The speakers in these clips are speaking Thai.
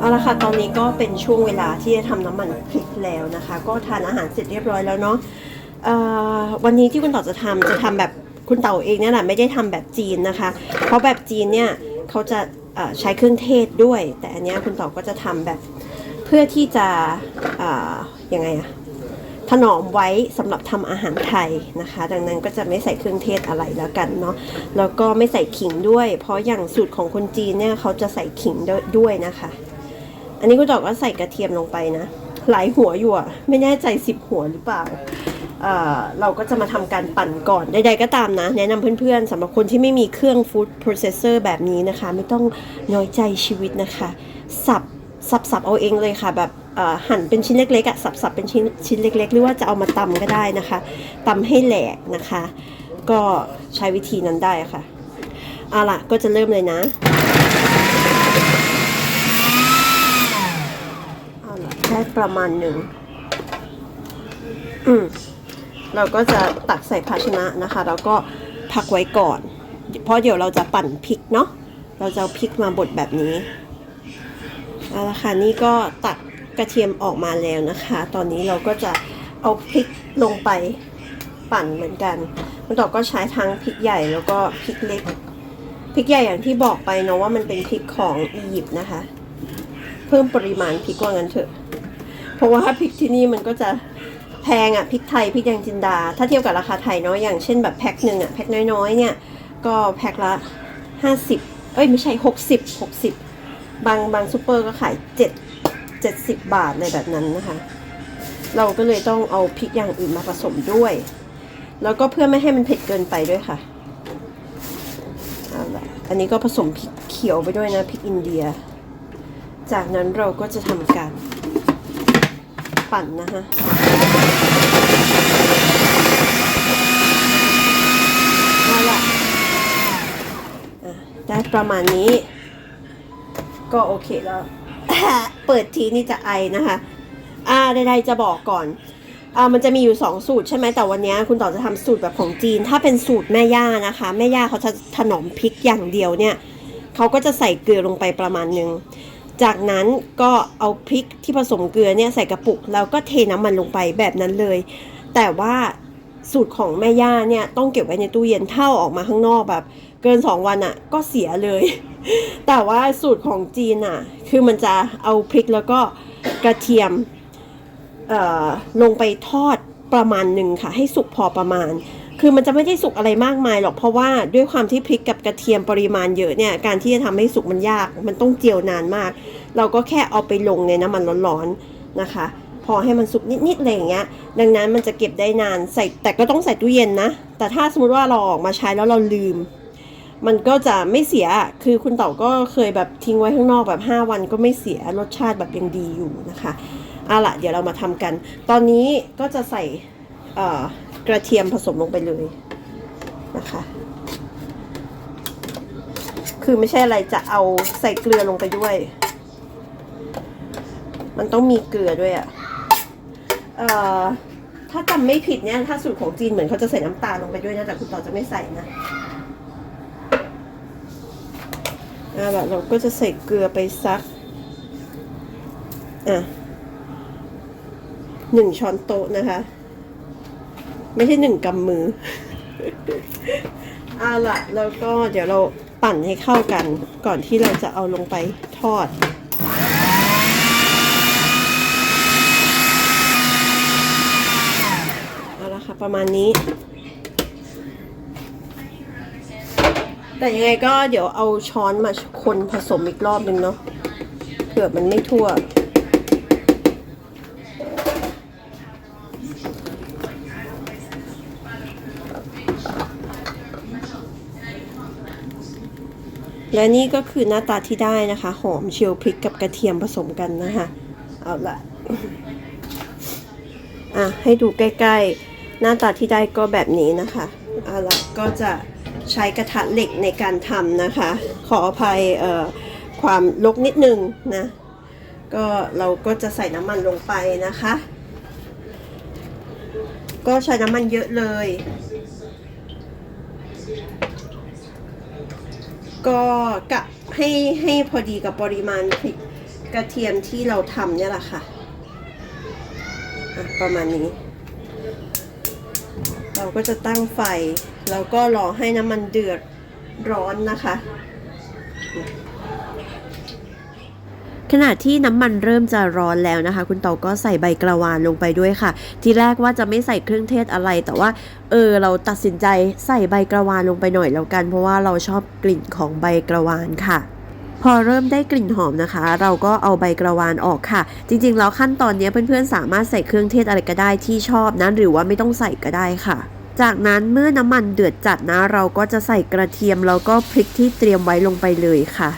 เอาละค่ะตอนนี้ก็เป็นช่วงเวลาที่จะทำน้ำมันพริกแล้วนะคะ ก็ทานอาหารเสร็จเรียบร้อยแล้วเนาะวันนี้ที่คุณต่อจะทำจะทำแบบคุณเต่าเองเนี่ยแหละไม่ได้ทำแบบจีนนะคะ เพราะแบบจีนเนี่ยเขาจะใช้เครื่องเทศด้วย แต่อันนี้คุณต่อก็จะทำแบบเพื่อที่จะอยังไงอะ ถนอมไว้สำหรับทำอาหารไทยนะคะ ดังนั้นก็จะไม่ใส่เครื่องเทศอะไรแล้วกันเนาะแล้วก็ไม่ใส่ขิงด้วย เพราะอย่างสูตรของคนจีนเนี่ยเขาจะใส่ขิงด้วยนะคะ อันนี้คุณดอกก็ใส่กระเทียมลงไปนะหลายหัวอยู่อะไม่แน่ใจสิบหัวหรือเปล่าเออเราก็จะมาทำการปั่นก่อนใดๆก็ตามนะ แนะนำเพื่อนๆสำหรับคนที่ไม่มีเครื่อง food processor แบบนี้นะคะ ไม่ต้องน้อยใจชีวิตนะคะ สับสับสับเอาเองเลยค่ะแบบ หั่นเป็นชิ้นเล็กๆอะสับสับเป็นชิ้นชิ้นเล็ก ๆ หรือว่าจะเอามาตำก็ได้นะคะตำให้แหลกนะคะ ก็ใช้วิธีนั้นได้ค่ะเอาล่ะก็จะเริ่มเลยนะเอาล่ะได้ประมาณหนึ่งอืมเราก็จะตักใส่ภาชนะนะคะ แล้วก็พักไว้ก่อน เพราะเดี๋ยวเราจะปั่นพริกเนาะเราจะเอาพริกมาบดแบบนี้เอาละค่ะนี่ก็ตัก กระเทียมออกมาแล้วนะคะ ตอนนี้เราก็จะเอาพริกลงไปปั่นเหมือนกันมันต่อก็ใช้ทั้งพริกใหญ่แล้วก็พริกเล็ก พริกใหญ่อย่างที่บอกไปเนาะว่ามันเป็นพริกของอียิปต์นะคะ เพิ่มปริมาณพริกว่างั้นเถอะ เพราะว่าพริกที่นี่มันก็จะแพงอะพริกไทยพริกแดงจินดา ถ้าเทียบกับราคาไทยเนาะอย่างเช่นแบบแพ็คหนึ่งอะแพ็คน้อยๆเนี่ยก็แพ็คละห้าสิบเอ้ยไม่ใช่หกสิบหกสิบบางบางซูเปอร์ก็ขายเจ็ดเจ็ดสิบบาทเลยแบบนั้นนะคะ เราก็เลยต้องเอาพริกอย่างอื่นมาผสมด้วย แล้วก็เพื่อไม่ให้มันเผ็ดเกินไปด้วยค่ะเอาละอันนี้ก็ผสมพริกเขียวไปด้วยนะพริกอินเดีย จากนั้นเราก็จะทำการปั่นนะคะเอาละได้ประมาณนี้ ก็โอเคแล้ว เปิดทีนี่จะไอนะคะ อ่าใดๆจะบอกก่อนอ่ามันจะมีอยู่ 2 สูตรใช่ไหมแต่วันนี้คุณต่อจะทำสูตรแบบของจีน ถ้าเป็นสูตรแม่ย่านะคะ แม่ย่าเขาจะถนอมพริกอย่างเดียวเนี่ยเขาก็จะใส่เกลือลงไปประมาณนึงจากนั้นก็เอาพริกที่ผสมเกลือเนี่ยใส่กระปุกแล้วก็เทน้ำมันลงไปแบบนั้นเลย แต่ว่าสูตรของแม่ย่าเนี่ยต้องเก็บไว้ในตู้เย็นเท่าออกมาข้างนอกแบบ เกิน 2 วันอะ่ะก็เสียเลย แต่ว่าสูตรของจีนอะ คือมันจะเอาพริกแล้วก็กระเทียมลงไปทอดประมาณหนึ่งค่ะ ให้สุกพอประมาณ คือมันจะไม่ได้สุกอะไรมากมายหรอกเพราะว่าด้วยความที่พริกกับกระเทียมปริมาณเยอะเนี่ยการที่จะทำให้สุกมันยาก มันต้องเจียวนานมาก เราก็แค่เอาไปลงในน้ำมันร้อนๆนะคะ พอให้มันสุกนิดๆอะไรอย่างเงี้ย ดังนั้นมันจะเก็บได้นานใส่แต่ก็ต้องใส่ตู้เย็นนะ แต่ถ้าสมมติว่าเราออกมาใช้แล้วเราลืม มันก็จะไม่เสีย คือคุณเต่าก็เคยแบบทิ้งไว้ข้างนอกแบบ 5 วันก็ไม่เสีย รสชาติแบบยังดีอยู่นะคะเอาล่ะเดี๋ยวเรามาทำกัน ตอนนี้ก็จะใส่กระเทียมผสมลงไปเลยนะคะ คือไม่ใช่อะไรจะเอาใส่เกลือลงไปด้วย มันต้องมีเกลือด้วยอะ่ะถ้าจำไม่ผิดเนี่ย ถ้าสูตรของจีนเหมือนเขาจะใส่น้ำตาลลงไปด้วยนะ แต่คุณต่อจะไม่ใส่นะ เอาล่ะเราก็จะใส่เกลือไปสักอะหนึ่งช้อนโต๊ะนะคะ ไม่ใช่หนึ่งกำมือเอาล่ะแล้วก็เดี๋ยวเราปั่นให้เข้ากันก่อนที่เราจะเอาลงไปทอดเอาละค่ะประมาณนี้ แต่ยังไงก็เดี๋ยวเอาช้อนมาคนผสมอีกรอบนึงเนาะเผื่อมันไม่ทั่ว และนี่ก็คือหน้าตาที่ได้นะคะ หอมเชียวพริกกับกระเทียมผสมกันนะคะเอาละอะให้ดูใกล้ๆ หน้าตาที่ได้ก็แบบนี้นะคะเอาละก็จะ ใช้กระทะเหล็กในการทำนะคะ ขออภัยความลกนิดนึงนะ ก็เราก็จะใส่น้ำมันลงไปนะคะ ก็ใช้น้ำมันเยอะเลย ก็กะให้ให้พอดีกับปริมาณพริกกระเทียมที่เราทำเนี่ยแหละค่ะอะประมาณนี้ เราก็จะตั้งไฟ แล้วก็รอให้น้ำมันเดือดร้อนนะคะ ขณะที่น้ำมันเริ่มจะร้อนแล้วนะคะ คุณเต๋าก็ใส่ใบกระวานลงไปด้วยค่ะ ทีแรกว่าจะไม่ใส่เครื่องเทศอะไร แต่ว่า เออ เราตัดสินใจใส่ใบกระวานลงไปหน่อยแล้วกัน เพราะว่าเราชอบกลิ่นของใบกระวานค่ะพอเริ่มได้กลิ่นหอมนะคะ เราก็เอาใบกระวานออกค่ะ จริงๆ แล้วขั้นตอนนี้เพื่อนๆ สามารถใส่เครื่องเทศอะไรก็ได้ที่ชอบนะหรือว่าไม่ต้องใส่ก็ได้ค่ะ จากนั้นเมื่อน้ำมันเดือดจัดนะ เราก็จะใส่กระเทียมแล้วก็พริกที่เตรียมไว้ลงไปเลยค่ะ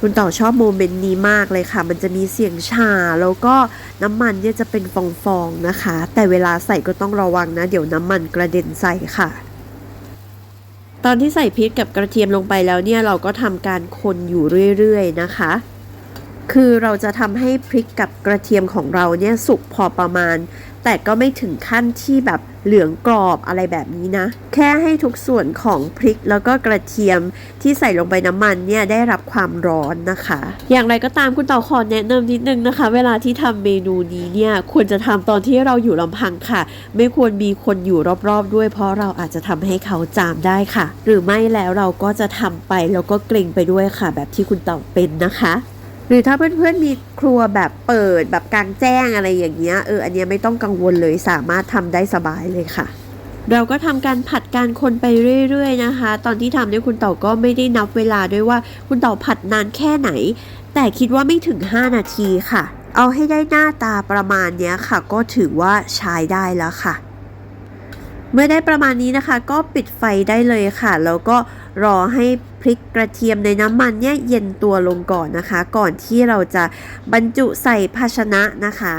คุณต่อชอบโมเมนต์นี้มากเลยค่ะ มันจะมีเสียงชาแล้วก็น้ำมันเนี่ยจะเป็นฟองๆนะคะ แต่เวลาใส่ก็ต้องระวังนะ เดี๋ยวน้ำมันกระเด็นใส่ค่ะตอนที่ใส่พริกกับกระเทียมลงไปแล้วเนี่ยเราก็ทำการคนอยู่เรื่อยๆนะคะ คือเราจะทำให้พริกกับกระเทียมของเราเนี่ยสุกพอประมาณ แต่ก็ไม่ถึงขั้นที่แบบเหลืองกรอบอะไรแบบนี้นะ แค่ให้ทุกส่วนของพริกแล้วก็กระเทียมที่ใส่ลงไปน้ำมันเนี่ยได้รับความร้อนนะคะ อย่างไรก็ตามคุณเต่าขอแนะนำนิดนึงนะคะ เวลาที่ทำเมนูนี้เนี่ยควรจะทำตอนที่เราอยู่ลำพังค่ะ ไม่ควรมีคนอยู่รอบๆด้วย เพราะเราอาจจะทำให้เขาจามได้ค่ะ หรือไม่แล้วเราก็จะทำไปแล้วก็เกรงไปด้วยค่ะ แบบที่คุณเต่าเป็นนะคะ หรือถ้าเพื่อนๆมีครัวแบบเปิดแบบกลางแจ้งอะไรอย่างเงี้ยเอออันเนี้ยไม่ต้องกังวลเลยสามารถทำได้สบายเลยค่ะ เราก็ทำการผัดการคนไปเรื่อยๆนะคะ ตอนที่ทำเนี่ยคุณเต่าก็ไม่ได้นับเวลาด้วยว่าคุณเต่าผัดนานแค่ไหน แต่คิดว่าไม่ถึง 5 นาทีค่ะ เอาให้ได้หน้าตาประมาณเนี้ยค่ะ ก็ถือว่าใช้ได้แล้วค่ะ เมื่อได้ประมาณนี้นะคะ ก็ปิดไฟได้เลยค่ะ แล้วก็รอให้พริกกระเทียมในน้ำมันเนี่ยเย็นตัวลงก่อนนะคะ ก่อนที่เราจะบรรจุใส่ภาชนะนะคะ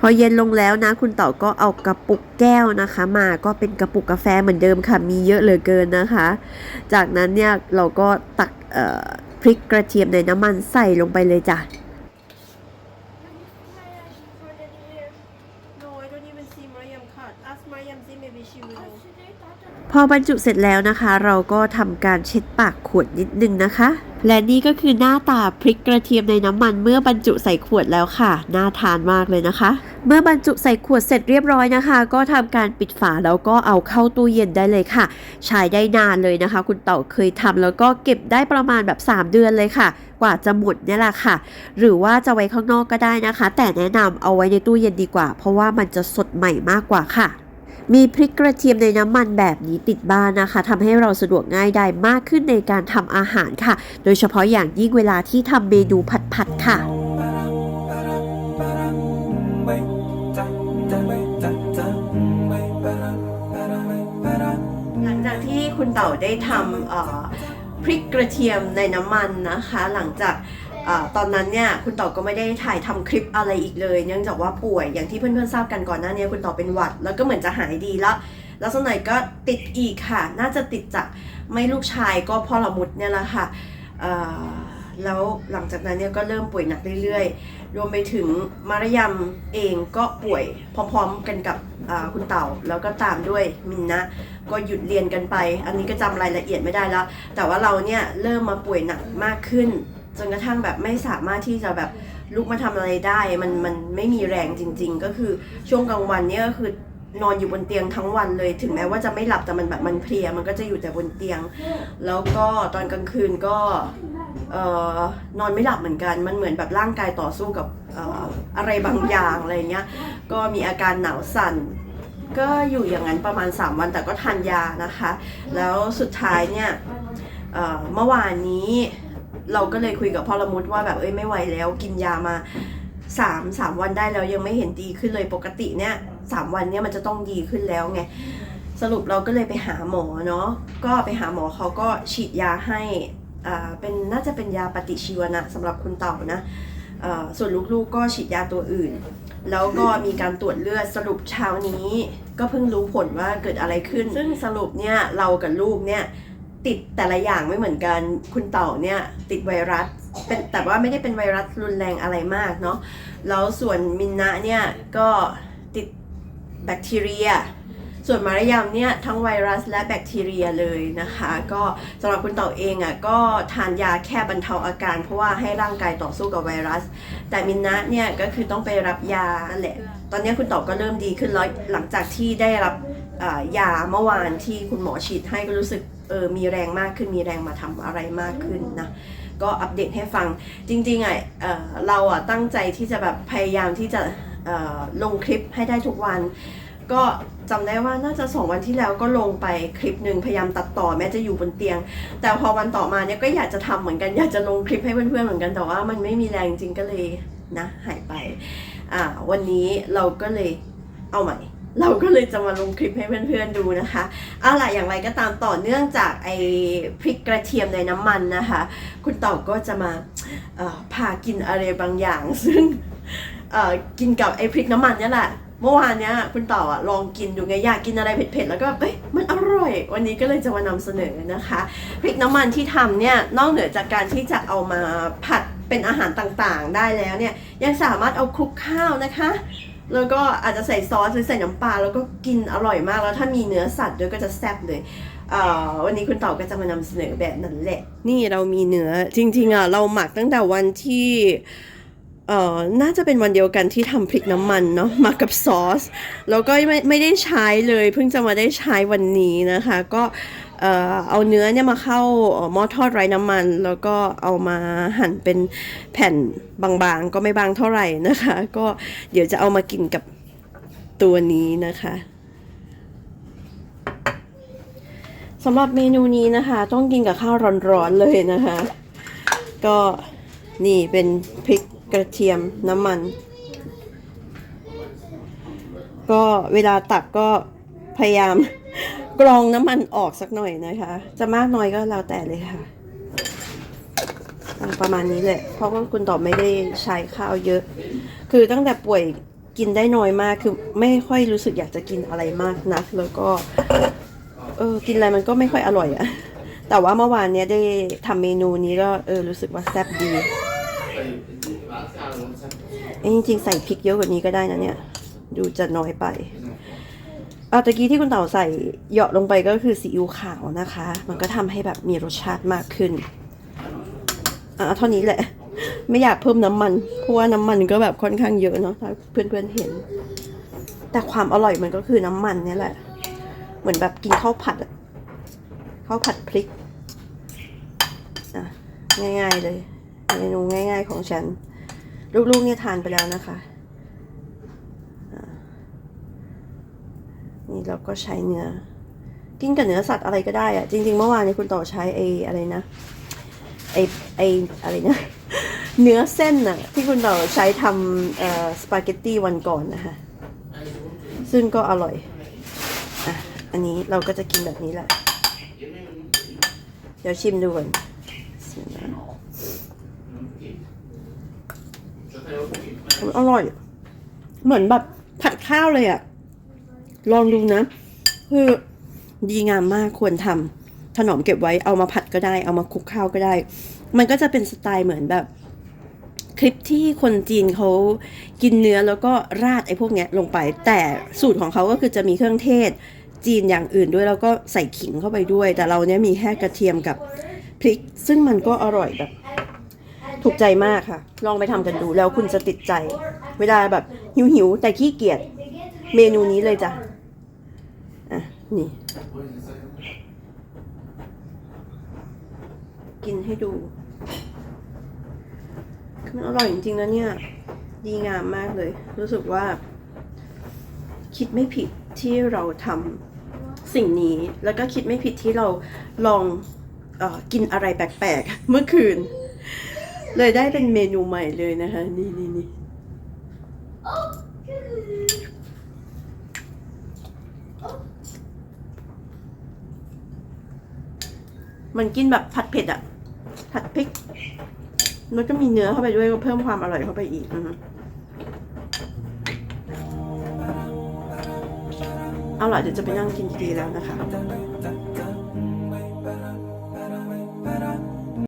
พอเย็นลงแล้วนะ คุณเต่อก็เอากระปุกแก้วนะคะ มาก็เป็นกระปุกกาแฟเหมือนเดิมค่ะ มีเยอะเหลือเกินนะคะ จากนั้นเนี่ยเราก็ตักเอ่อพริกกระเทียมในน้ำมันใส่ลงไปเลยจ้ะ พอบรรจุเสร็จแล้วนะคะ เราก็ทำการเช็ดปากขวดนิดนึงนะคะ และนี่ก็คือหน้าตาพริกกระเทียมในน้ำมันเมื่อบรรจุใส่ขวดแล้วค่ะ น่าทานมากเลยนะคะ เมื่อบรรจุใส่ขวดเสร็จเรียบร้อยนะคะ ก็ทำการปิดฝาแล้วก็เอาเข้าตู้เย็นได้เลยค่ะ ใช้ได้นานเลยนะคะ คุณเต่าเคยทำแล้วก็เก็บได้ประมาณแบบ 3 เดือนเลยค่ะ กว่าจะหมดเนี่ยแหละค่ะ หรือว่าจะไว้ข้างนอกก็ได้นะคะ แต่แนะนำเอาไว้ในตู้เย็นดีกว่า เพราะว่ามันจะสดใหม่มากกว่าค่ะ มีพริกกระเทียมในน้ำมันแบบนี้ติดบ้านนะคะทำให้เราสะดวกง่ายได้มากขึ้นในการทำอาหารค่ะ โดยเฉพาะอย่างยิ่งเวลาที่ทำเมนูผัดๆค่ะหลังจากที่คุณเต่าได้ทำเอ่อพริกกระเทียมในน้ำมันนะคะ หลังจาก ตอนนั้นเนี่ยคุณเต่าก็ไม่ได้ถ่ายทำคลิปอะไรอีกเลย เนื่องจากว่าป่วยอย่างที่เพื่อนๆทราบกันก่อนหน้านี้คุณเต่าเป็นหวัด แล้วก็เหมือนจะหายดีแล้วแล้วสักหน่อยก็ติดอีกค่ะ น่าจะติดจากไม่ลูกชายก็พ่อละมุดเนี่ยแหละค่ะแล้วหลังจากนั้นเนี่ยก็เริ่มป่วยหนักเรื่อยๆ รวมไปถึงมารยมเองก็ป่วยพร้อมๆกันกับคุณเต่า แล้วก็ตามด้วยมินนะ ก็หยุดเรียนกันไป อันนี้ก็จำรายละเอียดไม่ได้แล้ว แต่ว่าเราเนี่ยเริ่มมาป่วยหนักมากขึ้น จนกระทั่งแบบไม่สามารถที่จะแบบลุกมาทำอะไรได้ มันมันไม่มีแรงจริง ๆ ก็คือช่วงกลางวันเนี่ยก็คือนอนอยู่บนเตียงทั้งวันเลย ถึงแม้ว่าจะไม่หลับแต่มันแบบมันเพลียมันก็จะอยู่แต่บนเตียง แล้วก็ตอนกลางคืนก็เอ่อนอนไม่หลับเหมือนกัน มันเหมือนแบบร่างกายต่อสู้กับเอ่ออะไรบางอย่างอะไรเงี้ย ก็มีอาการหนาวสั่น ก็อยู่อย่างนั้นประมาณ 3 วันแต่ก็ทานยานะคะ แล้วสุดท้ายเนี่ยเมื่อวานนี้ เราก็เลยคุยกับพ่อละมุดว่าแบบเอ้ยไม่ไหวแล้วกินยามาสามสามวันได้แล้วยังไม่เห็นดีขึ้นเลยปกติเนี่ยสามวันเนี่ยมันจะต้องดีขึ้นแล้วไงสรุปเราก็เลยไปหาหมอเนาะก็ไปหาหมอเขาก็ฉีดยาให้อ่าเป็นน่าจะเป็นยาปฏิชีวนะสำหรับคุณเต่านะส่วนลูกๆก็ฉีดยาตัวอื่น แล้วก็มีการตรวจเลือดสรุปเช้านี้ ก็เพิ่งรู้ผลว่าเกิดอะไรขึ้น ซึ่งสรุปเนี่ยเรากับลูกเนี่ย ติดแต่ละอย่างไม่เหมือนกัน คุณเต่าเนี่ยติดไวรัสเป็นแต่ว่าไม่ได้เป็นไวรัสรุนแรงอะไรมากเนาะแล้วส่วนมินนะเนี่ยก็ติดแบคทีเรีย ส่วนมารยามเนี่ยทั้งไวรัสและแบคทีเรียเลยนะคะ ก็สำหรับคุณเต่าเองอะก็ทานยาแค่บรรเทาอาการ เพราะว่าให้ร่างกายต่อสู้กับไวรัส แต่มินนะเนี่ยก็คือต้องไปรับยาแหละ ตอนนี้คุณเต่าก็เริ่มดีขึ้นแล้วหลังจากที่ได้รับ ยาเมื่อวานที่คุณหมอฉีดให้ก็รู้สึกเออมีแรงมากขึ้นมีแรงมาทำอะไรมากขึ้นนะก็อัปเดตให้ฟังจริงๆอะเออเราอะตั้งใจที่จะแบบพยายามที่จะลงคลิปให้ได้ทุกวัน ก็จำได้ว่าน่าจะสองวันที่แล้วก็ลงไปคลิปหนึ่งพยายามตัดต่อแม้จะอยู่บนเตียง แต่พอวันต่อมาเนี่ยก็อยากจะทำเหมือนกันอยากจะลงคลิปให้เพื่อนๆเหมือนกันแต่ว่ามันไม่มีแรงจริงก็เลยนะหายไปอ่าวันนี้เราก็เลยเอาใหม่ เราก็เลยจะมาลงคลิปให้เพื่อนๆดูนะคะเอาล่ะอย่างไรก็ตามต่อเนื่องจากไอ้พริกกระเทียมในน้ำมันนะคะ คุณต่อก็จะมาพากินอะไรบางอย่าง ซึ่งกินกับไอ้พริกน้ำมันนี่แหละเมื่อวานเนี้ยคุณต่ออะลองกินดูไงอยากกินอะไรเผ็ดๆแล้วก็เอ้ยมันอร่อย วันนี้ก็เลยจะมานำเสนอนะคะพริกน้ำมันที่ทำเนี่ยนอกเหนือจากการที่จะเอามาผัดเป็นอาหารต่างๆ ได้แล้วเนี่ยยังสามารถเอาคลุกข้าวนะคะ แล้วก็อาจจะใส่ซอสหรือใส่น้ำปลาแล้วก็กินอร่อยมากแล้วถ้ามีเนื้อสัตว์ด้วยก็จะแซ่บเลยวันนี้คุณต่อก็จะมานำเสนอแบบนั้นแหละ นี่เรามีเนื้อจริงๆอะเราหมักตั้งแต่วันที่เอ่อน่าจะเป็นวันเดียวกันที่ทำพริกน้ำมันเนาะมากับซอส แล้วก็ไม่ไม่ได้ใช้เลย เพิ่งจะมาได้ใช้วันนี้นะคะ ก็ เอาเนื้อเนี่ยมาเข้าหม้อทอดไร้น้ำมัน แล้วก็เอามาหั่นเป็นแผ่นบางๆ ก็ไม่บางเท่าไหร่นะคะ ก็เดี๋ยวจะเอามากินกับตัวนี้นะคะสำหรับเมนูนี้นะคะ ต้องกินกับข้าวร้อนๆเลยนะคะ ก็นี่เป็นพริกกระเทียมน้ำมัน ก็เวลาตักก็พยายาม กรองน้ำมันออกสักหน่อยนะคะ จะมากน้อยก็แล้วแต่เลยค่ะ ประมาณนี้แหละ เพราะว่าคุณตอบไม่ได้ใช้ข้าวเยอะ คือตั้งแต่ป่วยกินได้น้อยมาก คือไม่ค่อยรู้สึกอยากจะกินอะไรมากนักแล้วก็ เออ กินอะไรมันก็ไม่ค่อยอร่อยอะแต่ว่าเมื่อวานเนี้ยได้ทำเมนูนี้ก็เออรู้สึกว่าแซ่บดีจริงๆใส่พริกเยอะกว่านี้ก็ได้นะเนี่ย ดูจะน้อยไป อาตะกี้ที่คุณเต่าใส่เหยาะลงไปก็คือซีอิ๊วขาวนะคะ มันก็ทำให้แบบมีรสชาติมากขึ้น อะเอาเท่านี้แหละ ไม่อยากเพิ่มน้ำมัน เพราะว่าน้ำมันก็แบบค่อนข้างเยอะเนาะถ้าเพื่อนๆเห็น แต่ความอร่อยมันก็คือน้ำมันนี่แหละ เหมือนแบบกินข้าวผัดข้าวผัดพริกอะง่าย ๆเลยเมนูง่าย ๆ ของฉัน ลูกๆเนี่ยทานไปแล้วนะคะอ่า นี่เราก็ใช้เนื้อ กินกับเนื้อสัตว์อะไรก็ได้อะจริง ๆ เมื่อวานนี้คุณต่อใช้ไอ้อะไรนะไอ้ไอ้อะไรนะเนื้อเส้นน่ะที่คุณต่อใช้ทำสปาเกตตี้วันก่อนนะคะซึ่งก็อร่อยอะอันนี้เราก็จะกินแบบนี้แหละ เดี๋ยวชิมดูก่อนอร่อย เหมือนแบบผัดข้าวเลยอะ ลองดูนะคือดีงามมากควรทำถนอมเก็บไว้เอามาผัดก็ได้ เอามาคลุกข้าวก็ได้ มันก็จะเป็นสไตล์เหมือนแบบ คลิปที่คนจีนเขากินเนื้อแล้วก็ราดไอ้พวกเนี้ยลงไป แต่สูตรของเขาก็คือจะมีเครื่องเทศจีนอย่างอื่นด้วยแล้วก็ใส่ขิงเข้าไปด้วย แต่เราเนี้ยมีแค่กระเทียมกับพริก ซึ่งมันก็อร่อยแบบ ถูกใจมากค่ะ ลองไปทำกันดูแล้วคุณจะติดใจ เวลาแบบหิวๆแต่ขี้เกียจเมนูนี้เลยจ้ะ นี่ กินให้ดูคือมันอร่อยจริงๆนะเนี่ย ดีงามมากเลย รู้สึกว่า คิดไม่ผิดที่เราทำสิ่งนี้ แล้วก็คิดไม่ผิดที่เราลองออกินอะไรแปลกๆ เมื่อคืน เลยได้เป็นเมนูใหม่เลยนะคะ นี่นี่นี่ มันกินแบบผัดเผ็ดอะผัดพริกแล้วก็มีเนื้อเข้าไปด้วยก็เพิ่มความอร่อยเข้าไปอีกอะคเอาล่ะเดี๋ยวจะไปนั่งกินดีๆแล้วนะคะ